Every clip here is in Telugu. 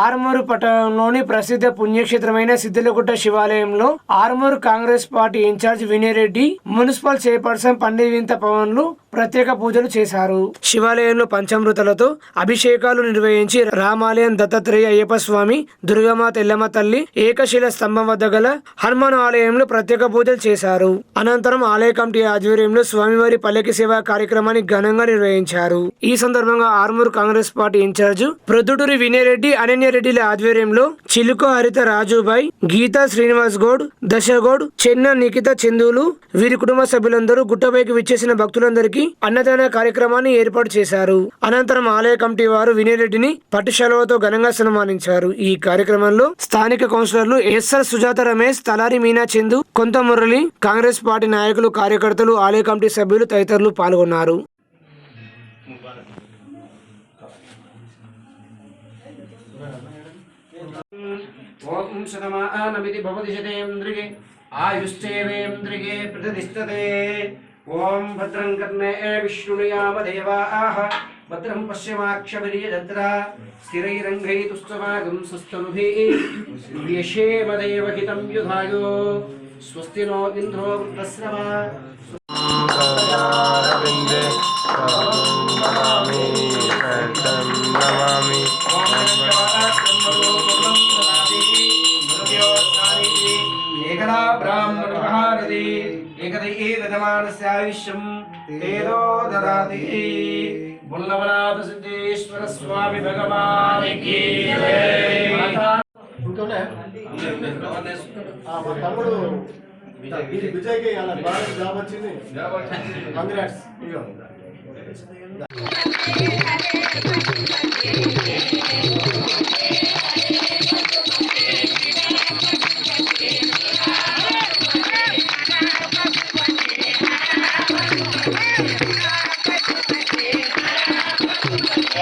ఆరుమూరు పట్టణంలోని ప్రసిద్ధ పుణ్యక్షేత్రమైన సిద్దిలగుట్ట శివాలయంలో Armoor Congress party incharge Vinay Reddy municipal chairperson పండివింత పవన్లు ప్రత్యేక పూజలు చేశారు. శివాలయంలో పంచామృతలతో అభిషేకాలు నిర్వహించి రామాలయం దత్తాత్రేయ అయ్యప్ప స్వామి దుర్గమాత ఎల్లమ్మ తల్లి ఏకశిల స్తంభం వద్ద గల హనుమాన్ ఆలయంలో ప్రత్యేక పూజలు చేశారు. అనంతరం ఆలయ కమిటీ ఆధ్వర్యంలో స్వామివారి పల్లకి సేవ కార్యక్రమాన్ని ఘనంగా నిర్వహించారు. ఈ సందర్భంగా Armoor Congress party incharge Proddutoori Vinay Reddy రెడ్డిల ఆధ్వర్యంలో చిలుక హరిత రాజుబాయ్ గీతా శ్రీనివాస్ గౌడ్ దశగౌడ్ చెన్న నిఖిత చందులు వీరి కుటుంబ సభ్యులందరూ గుట్టపైకి విచ్చేసిన భక్తులందరికీ అన్నదాన కార్యక్రమాన్ని ఏర్పాటు చేశారు. అనంతరం ఆలయ కమిటీ వారు వినయరెడ్డిని పట్టు ఘనంగా సన్మానించారు. ఈ కార్యక్రమంలో స్థానిక కౌన్సిలర్లు ఎస్ఆర్ సుజాత రమేష్ తలారి మీనా చందు కొంత మురళి కాంగ్రెస్ పార్టీ నాయకులు కార్యకర్తలు ఆలయ కమిటీ సభ్యులు తదితరులు పాల్గొన్నారు. ఓం శతమానమితి భవతి శతేంద్రిగే ఆయుశ్చేవేంద్రిగే ప్రతిష్టతే. ఓం భద్రం కర్ణే విష్ణుయామ దేవాః. భద్రం పశ్యమాక్షభిర్యజత్ర స్థిరైరంగైతుస్తమాగం సుస్తనుభిः వ్యశేమదేవ యుధాయో. స్వస్తి నో ఇంద్రో వృత్తశ్రవ ఏకదైహి దజమానస్యాయుష్యం తేజో దదాతి. ముల్లవనాథ సిద్ధేశ్వర స్వామి భగవానికి మా తమ్ముడు విజయ్కి అలా బాగా జాబ్ వచ్చింది. కంగ్రాట్స్ ఇగో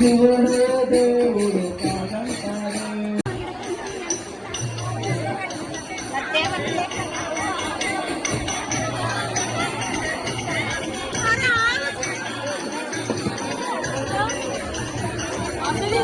దేవుడే దేవుడు కాదంటాడే అసలు